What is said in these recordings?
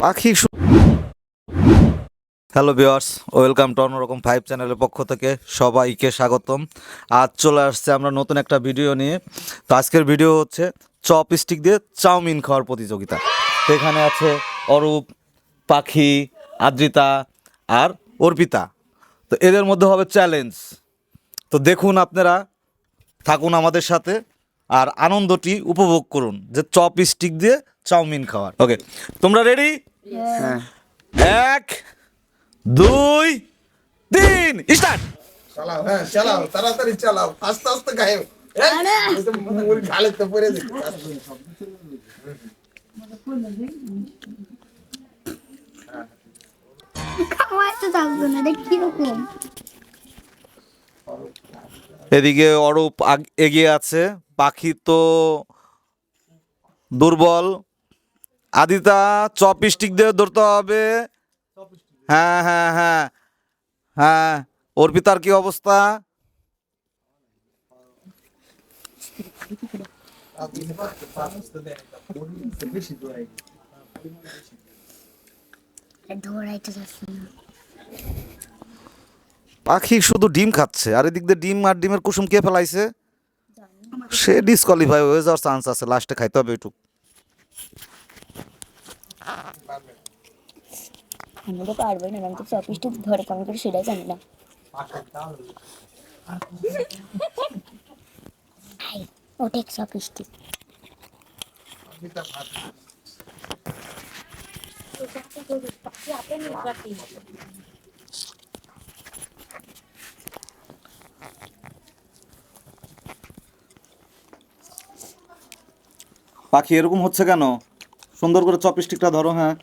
পাখি hello viewers welcome to অন্যরকম five চ্যানেলের পক্ষ থেকে সবাইকে স্বাগতম। আজ চলে আসছে আমরা নতুন একটা ভিডিও নিয়ে। তো আজকের ভিডিও হচ্ছে চপ স্টিক দিয়ে চাউমিন খাওয়ার প্রতিযোগিতা। তো এখানে আছে অরূপ, পাখি, আদ্রিতা আর অর্পিতা। তো এদের মধ্যে হবে চ্যালেঞ্জ তো দেখুন আপনারা থাকুন আমাদের সাথে আর আনন্দটি উপভোগ করুন যে চপ স্টিক দিয়ে চাউমিন খাওয়ার। ওকে তোমরা রেডি এক দুই তিন স্টার্ট চালাও হ্যাঁ চালাও তাড়াতাড়ি চালাও আস্তে আস্তে গায়ে তো না কীরকম? এদিকে অরূপ এগিয়ে আছে, পাখি তো দুর্বল। আদিতা চপ স্টিক দিয়ে ধরতে হবে। হ্যাঁ হ্যাঁ হ্যাঁ হ্যাঁ অর্পিতার কি অবস্থা? দৌড়াইতে না পাখি শুধু ডিম খাচ্ছে। আর এদিক দিয়ে ডিম আর ডিমের কুসুম কে ফেলাইছে? সে ডিসকোয়ালিফাই হয়ে যাওয়ার চান্স আছে লাস্টে খাইতে হবে একটু আমি তো না আমি তো চপিস্টিক ধরে কেমন করে সেটাই জানি না। হাই ওটেক চপিস্টিক পাখি এরকম হচ্ছে কেন? সুন্দর করে চপ স্টিকটা ধরো হ্যাঁ।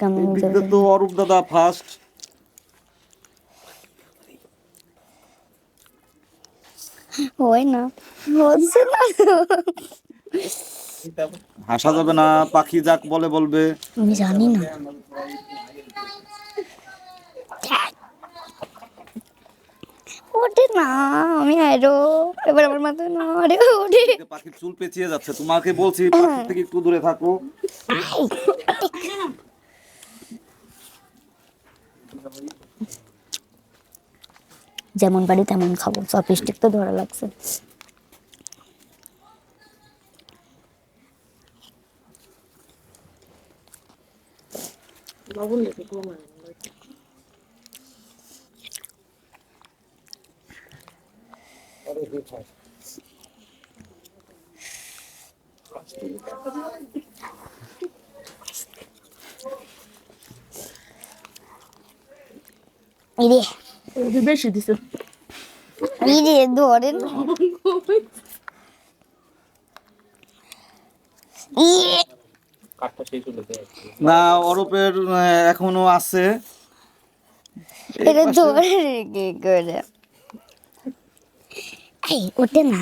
কেমন এদিকে তো অরূপ দাদা ফার্স্ট হয় না হচ্ছে না। হাসা যাবে না পাখি যাক বলে বলবে। আমি জানি না। ওঠে না আমি আরও এবার আমার মাথায় না আরে ওঠে পাখির চুল পেঁচিয়ে যাচ্ছে। তোমাকে বলছি পাখি থেকে একটু দূরে থাকো। যেমন বাড়ি তেমন খাব। চপিস্টিক তো ধরা লাগছে। ইরে বেশি দিছ। ইরে ধরে না। অরূপের আহ, এখনও আছে। এটা ধরে কি করে? এই ওঠে না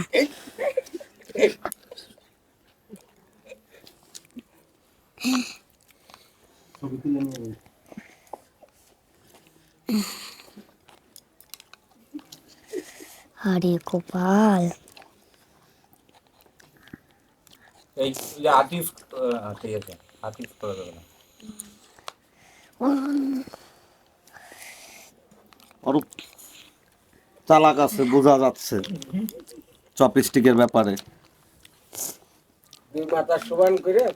আরে গোপাল এই যে আর্টিস্ট ঠিক আছে আর্টিস্ট করা যাবে না অরূপ চালাক আছে বোঝা যাচ্ছে চপ স্টিকের ব্যাপারে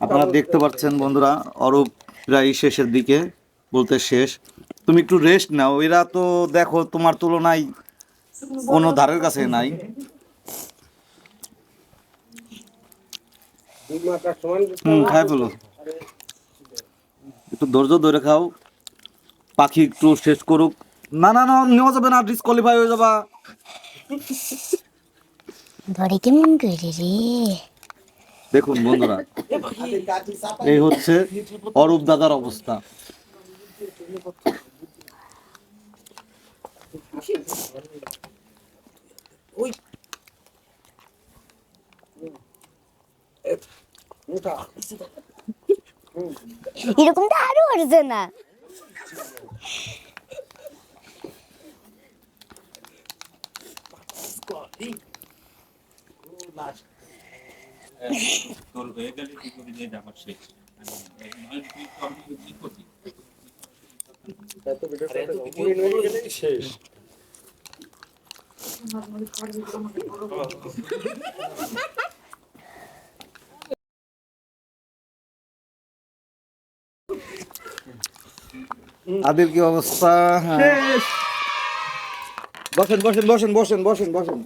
আপনারা দেখতে পাচ্ছেন বন্ধুরা অরূপ প্রায় শেষের দিকে বলতে শেষ। তুমি একটু রেস্ট নাও এরা তো দেখো তোমার তুলনায় কোনো ধারের কাছে নাই। হুম খাই ফেলো। একটু ধৈর্য ধরে খাও। পাখি একটু শেষ করুক। না না না নেওয়া যাবে না ডিসকোয়ালিফাই হয়ে যাবা। ধরে কেমন করে রে? দেখুন বন্ধুরা এই হচ্ছে অরূপ দাদার অবস্থা। এরকম তো আরও আসছে তোর আদির কি অবস্থা? হ্যাঁ। বসেন বসেন বসেন বসেন বসেন বসেন।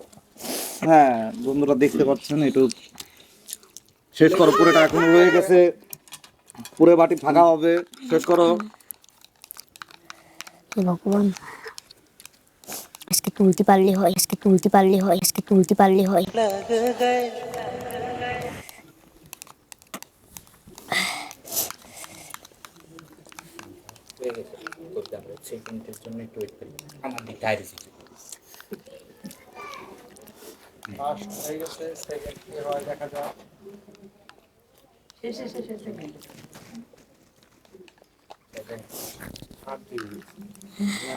হ্যাঁ বন্ধুরা দেখতে পাচ্ছেন একটু শেষ করো পুরোটা এখন রয়ে গেছে। পুরো বাটি ফাঁকা হবে শেষ করো। ভগবান। আজকে তুলতে পারলে হয় আজকে তুলতে পারলে হয় আজকে তুলতে পারলে হয়। সেকেন্ডের জন্য একটু ওয়েট করি। আমার দিকে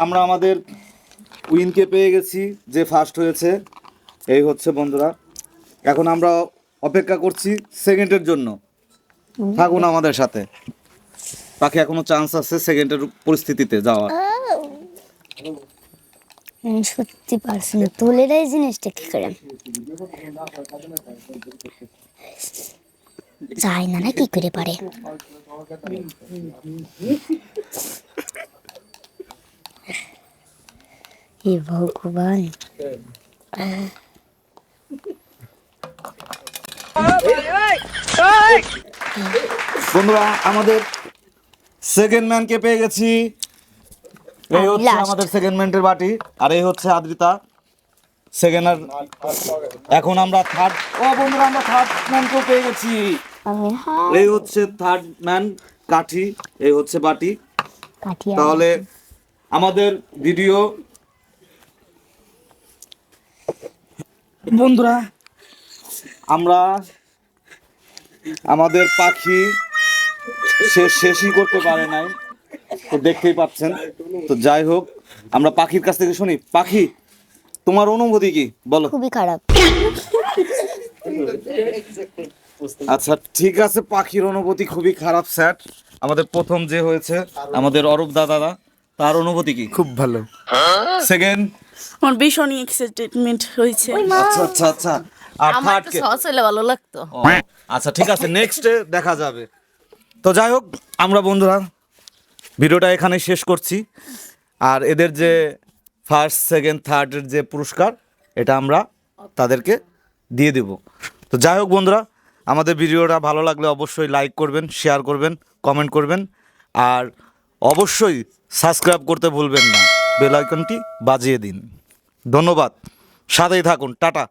আমরা আমাদের উইনকে পেয়ে গেছি, যে ফার্স্ট হয়েছে। এই হচ্ছে বন্ধুরা। এখন আমরা অপেক্ষা করছি সেকেন্ডের জন্য। থাকুন আমাদের সাথে। পাখি এখনও চান্স আছে সেকেন্ডের পরিস্থিতিতে যাওয়ার। সত্যি পারছি না। তুলে দেয় জিনিসটা কি করে? যায় না না, কি করে পারে? হে ভগবান। বন্ধুরা, আমাদের সেকেন্ড ম্যানকে পেয়ে গেছি। এই আমি হচ্ছে আমাদের সেকেন্ড ম্যানটের বাটি আর এই হচ্ছে আদ্রিতা। সেকেন্ড আর এখন আমরা থার্ড ও বন্ধুরা আমরা থার্ড ম্যানকেও পেয়ে গেছি। এই হচ্ছে থার্ড ম্যান কাঠি এই হচ্ছে বাটি। তাহলে আমাদের ভিডিও বন্ধুরা আমরা আমাদের পাখি সে শেষই করতে পারে নাই। তো দেখতেই পাচ্ছেন। তো যাই হোক আমরা পাখির কাছ থেকে শুনি। পাখি তোমার অনুভূতি কি? বলো। খুবই খারাপ। আচ্ছা ঠিক আছে পাখির অনুভূতি খুবই খারাপ স্যার। আমাদের প্রথম যে হয়েছে আমাদের অরূপ দাদারা তার অনুভূতি কি? খুব ভালো। সেকেন্ড আমার ভীষণ এক্সাইটমেন্ট হয়েছে। আচ্ছা আচ্ছা আচ্ছা। আর থার্ড হলে ভালো লাগতো। আচ্ছা ঠিক আছে নেক্সট দেখা যাবে। তো যাই হোক আমরা বন্ধুরা ভিডিওটা এখানে শেষ করছি। আর এদের যে ফার্স্ট সেকেন্ড থার্ডের যে পুরস্কার, এটা আমরা তাদেরকে দিয়ে দেব। তো যাই হোক বন্ধুরা, আমাদের ভিডিওটা ভালো লাগলে অবশ্যই লাইক করবেন শেয়ার করবেন কমেন্ট করবেন। আর অবশ্যই সাবস্ক্রাইব করতে ভুলবেন না। বেল আইকনটি বাজিয়ে দিন। ধন্যবাদ। সাথেই থাকুন। টাটা।